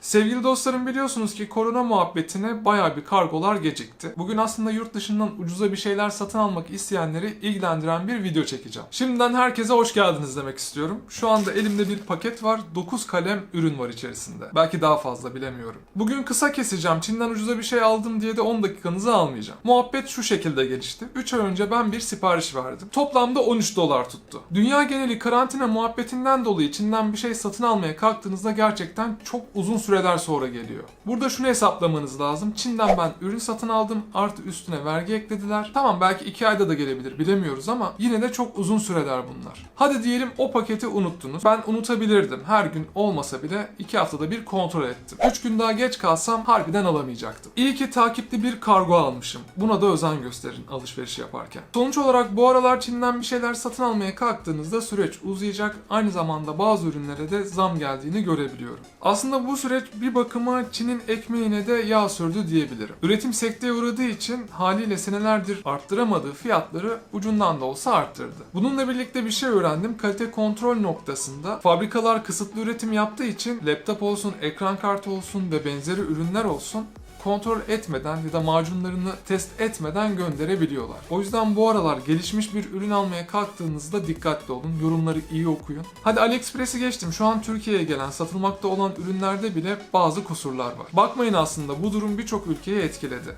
Sevgili dostlarım biliyorsunuz ki korona muhabbetine bayağı bir kargolar gecikti. Bugün aslında yurt dışından ucuza bir şeyler satın almak isteyenleri ilgilendiren bir video çekeceğim. Şimdiden herkese hoş geldiniz demek istiyorum. Şu anda elimde bir paket var. 9 kalem ürün var içerisinde. Belki daha fazla bilemiyorum. Bugün kısa keseceğim. Çin'den ucuza bir şey aldım diye de 10 dakikanızı almayacağım. Muhabbet şu şekilde gelişti. 3 ay önce ben bir sipariş verdim. Toplamda 13 dolar tuttu. Dünya geneli karantina muhabbetinden dolayı Çin'den bir şey satın almaya kalktığınızda gerçekten çok uzun süreler sonra geliyor. Burada şunu hesaplamanız lazım. Çin'den ben ürün satın aldım. Artı üstüne vergi eklediler. Tamam belki 2 ayda da gelebilir bilemiyoruz ama yine de çok uzun süreler bunlar. Hadi diyelim o paketi unuttunuz. Ben unutabilirdim. Her gün olmasa bile 2 haftada bir kontrol ettim. 3 gün daha geç kalsam harbiden alamayacaktım. İyi ki takipli bir kargo almışım. Buna da özen gösterin alışveriş yaparken. Sonuç olarak bu aralar Çin'den bir şeyler satın almaya kalktığınızda süreç uzayacak. Aynı zamanda bazı ürünlere de zam geldiğini görebiliyorum. Aslında bu süreç bir bakıma Çin'in ekmeğine de yağ sürdü diyebilirim. Üretim sekteye uğradığı için haliyle senelerdir arttıramadığı fiyatları ucundan da olsa arttırdı. Bununla birlikte bir şey öğrendim. Kalite kontrol noktasında fabrikalar kısıtlı üretim yaptığı için laptop olsun, ekran kartı olsun ve benzeri ürünler olsun kontrol etmeden ya da macunlarını test etmeden gönderebiliyorlar. O yüzden bu aralar gelişmiş bir ürün almaya kalktığınızda dikkatli olun. Yorumları iyi okuyun. Hadi AliExpress'i geçtim. Şu an Türkiye'ye gelen satılmakta olan ürünlerde bile bazı kusurlar var. Bakmayın aslında bu durum birçok ülkeyi etkiledi.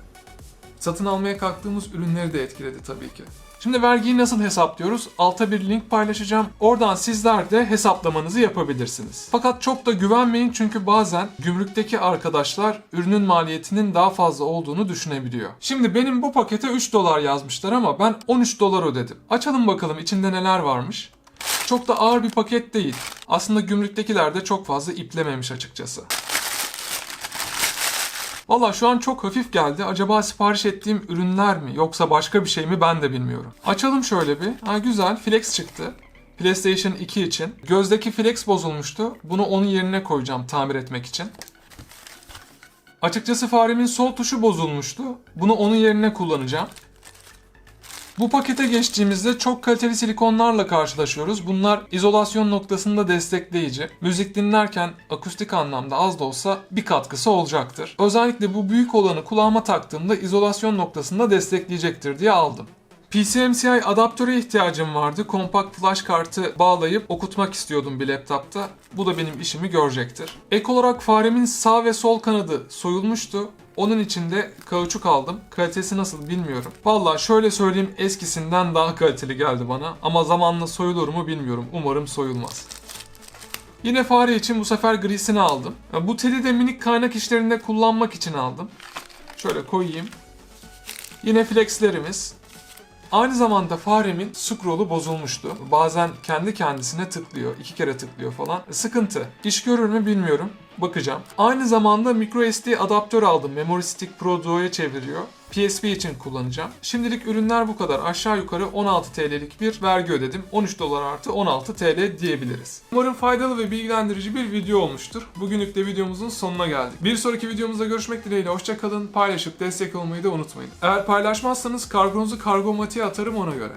Satın almaya kalktığımız ürünleri de etkiledi tabii ki. Şimdi vergiyi nasıl hesaplıyoruz? Alta bir link paylaşacağım. Oradan sizler de hesaplamanızı yapabilirsiniz. Fakat çok da güvenmeyin çünkü bazen gümrükteki arkadaşlar ürünün maliyetinin daha fazla olduğunu düşünebiliyor. Şimdi benim bu pakete 3 dolar yazmışlar ama ben 13 dolar ödedim. Açalım bakalım içinde neler varmış. Çok da ağır bir paket değil. Aslında gümrüktekiler de çok fazla iplememiş açıkçası. Valla şu an çok hafif geldi. Acaba sipariş ettiğim ürünler mi yoksa başka bir şey mi ben de bilmiyorum. Açalım şöyle bir. Ha güzel flex çıktı. PlayStation 2 için. Gözdeki flex bozulmuştu. Bunu onun yerine koyacağım tamir etmek için. Açıkçası faremin sol tuşu bozulmuştu. Bunu onun yerine kullanacağım. Bu pakete geçtiğimizde çok kaliteli silikonlarla karşılaşıyoruz. Bunlar izolasyon noktasında destekleyici. Müzik dinlerken akustik anlamda az da olsa bir katkısı olacaktır. Özellikle bu büyük olanı kulağıma taktığımda izolasyon noktasında destekleyecektir diye aldım. PCMCI adaptöre ihtiyacım vardı. Kompakt flash kartı bağlayıp okutmak istiyordum bir laptopta. Bu da benim işimi görecektir. Ek olarak faremin sağ ve sol kanadı soyulmuştu. Onun için de kauçuk aldım. Kalitesi nasıl bilmiyorum. Valla şöyle söyleyeyim eskisinden daha kaliteli geldi bana. Ama zamanla soyulur mu bilmiyorum. Umarım soyulmaz. Yine fare için bu sefer grisini aldım. Bu teli de minik kaynak işlerinde kullanmak için aldım. Şöyle koyayım. Yine flexlerimiz. Aynı zamanda faremin scroll'u bozulmuştu. Bazen kendi kendisine tıklıyor. iki kere tıklıyor falan. Sıkıntı. İş görür mü bilmiyorum. Bakacağım. Aynı zamanda microSD adaptör aldım. Memory Stick Pro Duo'ya çeviriyor. PSP için kullanacağım. Şimdilik ürünler bu kadar. Aşağı yukarı 16 TL'lik bir vergi ödedim. 13 dolar artı 16 TL diyebiliriz. Umarım faydalı ve bilgilendirici bir video olmuştur. Bugünlük de videomuzun sonuna geldik. Bir sonraki videomuzda görüşmek dileğiyle. Hoşçakalın. Paylaşıp destek olmayı da unutmayın. Eğer paylaşmazsanız kargonuzu kargomatiğe atarım ona göre.